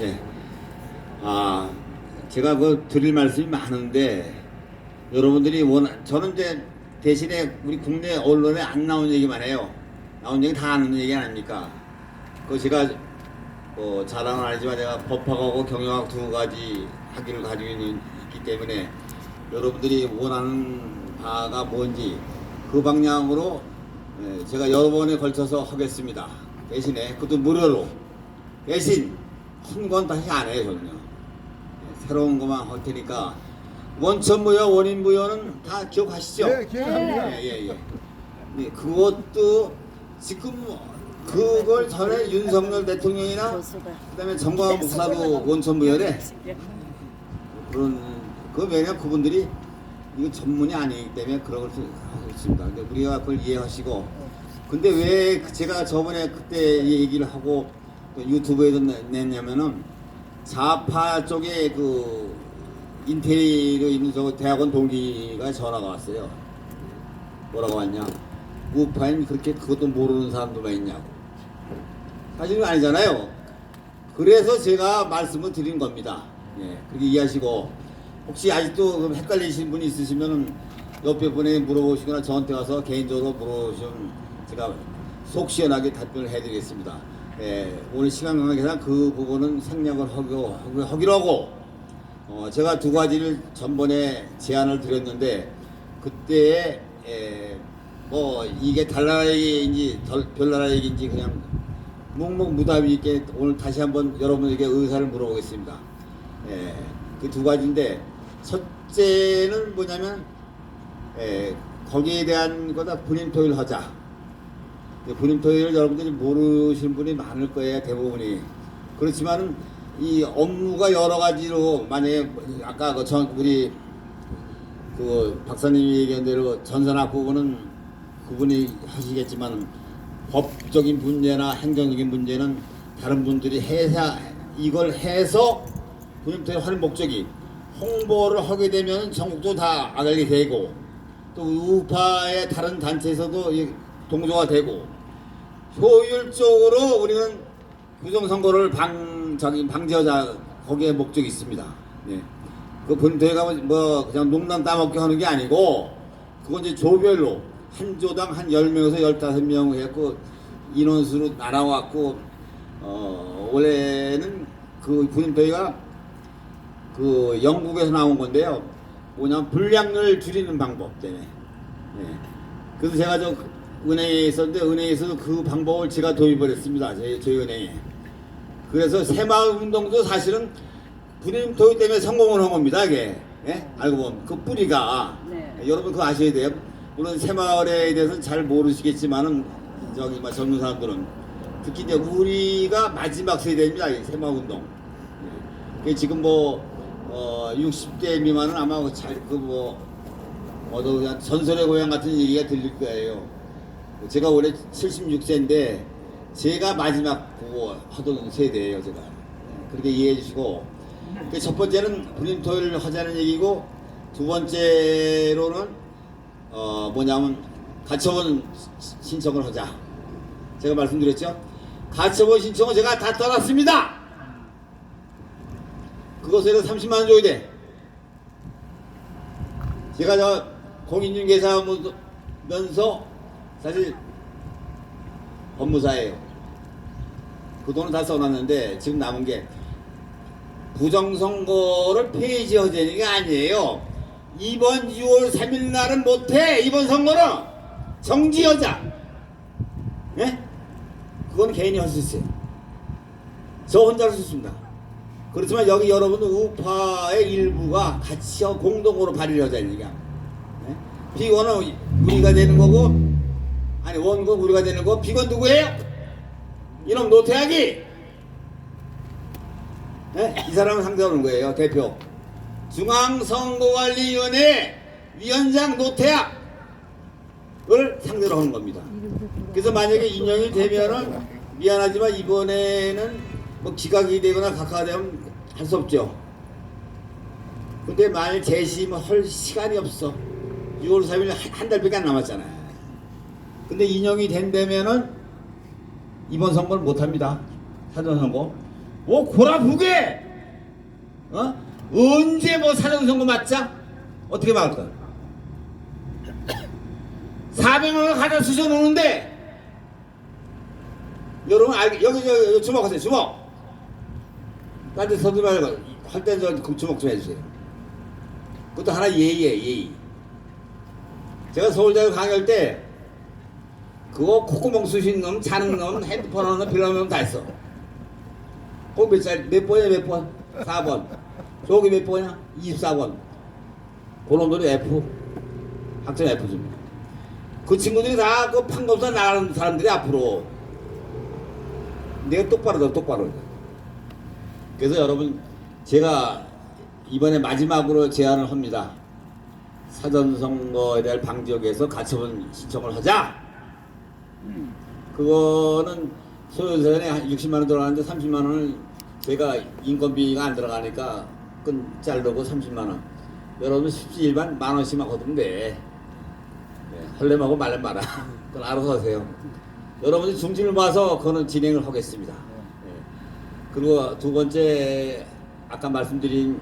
예. 아, 제가 그 드릴 말씀이 많은데 여러분들이 원하 저는 이제 대신에 우리 국내 언론에 안 나온 얘기만 해요. 나온 얘기 다 아는 얘기 아닙니까? 그 제가 뭐 자랑은 아니지만 내가 법학하고 경영학 두 가지 학위를 가지고 있는, 있기 때문에 여러분들이 원하는 바가 뭔지 그 방향으로 예, 제가 여러 번에 걸쳐서 하겠습니다. 대신에 그것도 무료로 대신 큰건 다시 안 해요 저는요. 예, 새로운 것만 할 테니까 원천 무효 원인 무효는 다 기억하시죠? 네, 기억합니다. 예, 예, 예. 네, 그것도 지금 그걸 전에 윤석열 대통령이나 그다음에 정광훈 목사도 원천 무효래. 그런 그 왜냐 그분들이 이거 전문이 아니기 때문에 그런 걸 하고 있습니다. 근데 우리가 그걸 이해하시고 근데 왜 제가 저번에 그때 이 얘기를 하고 또 유튜브에도 내- 냈냐면은 좌파 쪽에 그 인테리어 있는 저 대학원 동기가 전화가 왔어요. 뭐라고 왔냐? 우파인 그렇게 그것도 모르는 사람들만 있냐고. 사실은 아니잖아요. 그래서 제가 말씀을 드린 겁니다. 예, 그렇게 이해하시고 혹시 아직도 그 헷갈리신 분이 있으시면 옆에 분에 물어보시거나 저한테 와서 개인적으로 물어보시면 제가 속 시원하게 답변을 해드리겠습니다. 예, 오늘 시간 관계상 그 부분은 생략을 하기로, 하기로- 하고 어, 제가 두 가지를 전번에 제안을 드렸는데 그때 에, 뭐 이게 달나라 얘기인지 덜- 별나라 얘기인지 그냥 묵묵무답 있게 오늘 다시 한번 여러분에게 의사를 물어보겠습니다. 예, 그 두 가지인데 첫째는 뭐냐면 예, 거기에 대한 거다 분임 토의를 하자. 근데 분임 토의를 여러분들이 모르시는 분이 많을 거예요 대부분이. 그렇지만 이 업무가 여러 가지로 만약에 아까 그 전 우리 그 박사님이 얘기한 대로 전산학 부분은 그분이 하시겠지만 법적인 문제나 행정적인 문제는 다른 분들이 해서 이걸 해서 분임토의 하는 목적이 홍보를 하게 되면 전국도 다 알게 되고 또 우파의 다른 단체에서도 이 동조가 되고 효율적으로 우리는 부정선거를 방 저기 방지하자 거기에 목적이 있습니다. 네. 그 분대가 뭐 그냥 농담 따먹기 하는 게 아니고 그건 이제 조별로 한 조당 한 10명에서 15명 해갖고 인원수로 날아왔고 어 원래는 그 분임토의가 그 영국에서 나온 건데요. 뭐냐면 불량률 줄이는 방법 때문에. 네. 그래서 제가 저 은행에 있었는데 은행에서도 그 방법을 제가 도입을 했습니다. 저희, 저희 은행에. 그래서 새마을 운동도 사실은 분임 도입 때문에 성공을 한 겁니다. 이게 예? 알고 보면 그 뿌리가 네. 여러분 그거 아셔야 돼요. 물론 새마을에 대해서는 잘 모르시겠지만은 저기 막 젊은 사람들은 특히 이제 우리가 마지막 세대입니다. 이 새마을 운동. 예. 그 지금 뭐 어, 60대 미만은 아마 잘그뭐 어도 전설의 고향 같은 얘기가 들릴 거예요. 제가 올해 76세인데 제가 마지막 보고 하던 세대예요, 제가. 그렇게 이해해 주시고 그 첫 번째는 불임 토요를 하자는 얘기고 두 번째로는 어 뭐냐면 가처분 시- 신청을 하자. 제가 말씀드렸죠? 가처분 신청은 제가 다 떠났습니다. 그것에 30만 원 줘야 돼. 제가 저 공인중개사 하면서 사실 법무사예요. 그 돈은 다 써놨는데 지금 남은 게 부정선거를 폐지하자는 게 아니에요. 이번 6월 3일 날은 못해. 이번 선거는 정지하자. 예? 그건 개인이 할 수 있어요. 저 혼자 할 수 있습니다. 그렇지만 여기 여러분 우파의 일부가 같이 공동으로 발의를 하자는 얘기야. 네? 비건은 우리가 되는 거고, 아니 원고 우리가 되는 거, 비건 누구예요? 이놈 노태악이. 네? 이 사람을 상대하는 거예요, 대표. 중앙선거관리위원회 위원장 노태악을 상대로 하는 겁니다. 그래서 만약에 인용이 되면은 미안하지만 이번에는 뭐 기각이 되거나 각하되면 할 수 없죠. 근데 만약 재심을 할 시간이 없어. 6월 3일 한, 한 달밖에 안 남았잖아요. 근데 인용이 된다면은 이번 선거를 못 합니다. 사전 선거. 뭐 고라부게 어? 언제 뭐 사전선거 맞자? 어떻게 막을까? 400만 원 가져 수저 놓는데 여러분 알 여기 저 여기 주먹하세요 주먹 딴데 서지 말고 할때 저 주먹 좀 해주세요 그것도 하나 예의에 예의 제가 서울대学강의할 때 그거 콧구멍 쑤신 놈, 자는 놈, 핸드폰 하는 놈, 빌려놓은 놈다 했어. 거기 몇 살, 몇 번이야, 몇 번? 4번. 저기 몇 번이야? 24번. 그놈들이 F. 학점 F 줍니다. 그 친구들이 다 그 판검사 나가는 사람들이 앞으로. 내가 똑바로 더 똑바로. 그래서 여러분, 제가 이번에 마지막으로 제안을 합니다. 사전선거에 대한 방지역에서 가처분 신청을 하자. 그거는 소요세에 한 60만 원 들어가는데 30만 원을 제가 인건비가 안 들어가니까 끈 자르고 30만 원. 여러분 십시일반 만 원씩만 거두면 돼. 네, 할래마고 말래 마라. 그건 알아서 하세요. 여러분이 중심을 봐서 그거는 진행을 하겠습니다. 네. 그리고 두 번째 아까 말씀드린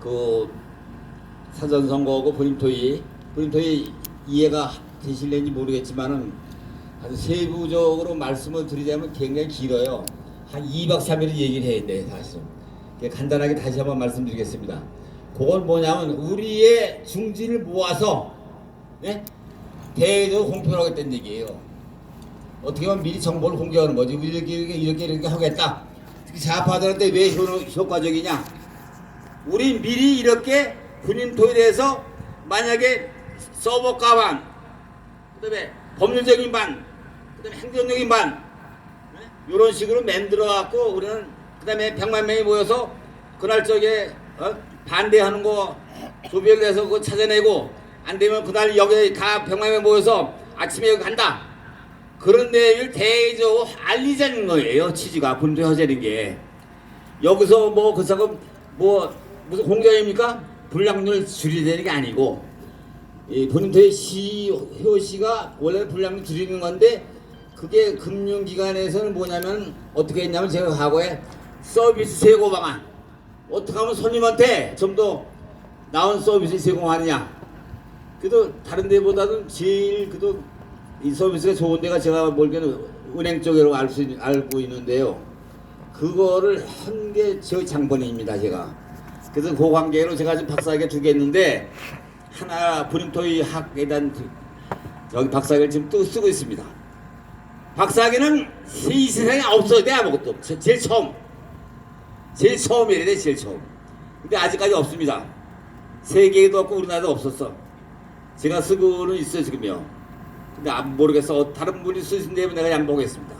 그 사전 선거하고 본인 토의 본인 토의 이해가 되실는지 모르겠지만은 아주 세부적으로 말씀을 드리자면 굉장히 길어요. 한 2박 3일을 얘기를 해야 돼. 그러니까 간단하게 다시 한번 말씀드리겠습니다. 그건 뭐냐면 우리의 중지를 모아서 예? 대외적으로 공표를 하겠다는 얘기예요. 어떻게 보면 미리 정보를 공개하는 거지. 이렇게 이렇게 이렇게, 이렇게 하겠다. 특히 좌파들한테 왜 효, 효과적이냐? 우리 미리 이렇게 군인토에 대해서 만약에 서버 가반, 그다음에 법률적인 반, 그다음에 행정적인 반, 이런 식으로 만들어 갖고 우리는 그다음에 백만 명이 모여서 그날 저게 어? 반대하는 거 조별내서 그거 찾아내고 안 되면 그날 여기 다 백만 명 모여서 아침에 여기 간다. 그런 내용을 대외적으로 알리자는 거예요. 취지가 군대 허재는 게 여기서 뭐 그 사람 뭐 무슨 공장입니까? 불량률 줄이되는 게 아니고 이 본인들의 시 효시가 원래 불량률 줄이는 건데 그게 금융기관에서는 뭐냐면 어떻게 했냐면 제가 과거에 서비스 제고 방안 어떻게 하면 손님한테 좀 더 나은 서비스 제공하느냐. 그래도 다른 데보다는 제일 그래도 이 서비스가 좋은 데가 제가 보기에는 은행 쪽으로 알 수, 알고 있는데요. 그거를 한 게 저 장본인입니다 제가. 그래서 그 관계로 제가 지금 박사학위 두개 했는데 하나 브림토이 학에 대한 그- 여기 박사학위를 지금 또 쓰고 있습니다. 박사학위는 이 세상에 없어야 돼 아무것도. 제- 제일 처음. 제일 처음이래 돼 제일 처음. 근데 아직까지 없습니다. 세계에도 없고 우리나라도 없었어. 제가 쓰고는 있어요 지금요. 근데 안 모르겠어. 어, 다른 분이 쓰신다면 내가 양보하겠습니다.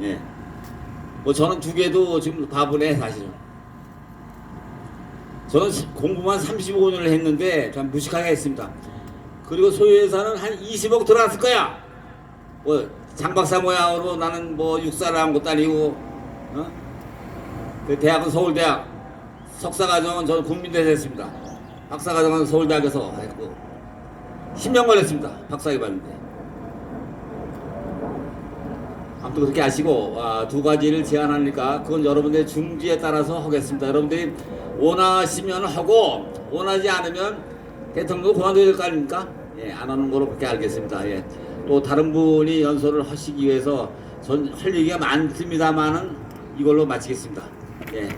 예뭐 저는 두 개도 지금 바보네 사실은. 저는 시- 공부만 35년을 했는데 참 무식하게 했습니다. 그리고 소유회사는 한 20억 들어갔을 거야. 뭐 장박사 모양으로 나는 뭐 육사를 한 것도 아니고, 어? 그 대학은 서울대학, 석사과정은 저는 국민대에서 했습니다. 박사과정은 서울대학에서 했고, 10년 걸렸습니다. 받는데. 아무튼 그렇게 아시고 아, 두 가지를 제안하니까 그건 여러분들의 중지에 따라서 하겠습니다. 여러분들이 원하시면 하고 원하지 않으면 대통령도 그만둬야 될 거 아닙니까? 예, 안 하는 거로 그렇게 알겠습니다. 예. 또 다른 분이 연설을 하시기 위해서 전 할 얘기가 많습니다만은 이걸로 마치겠습니다. 예.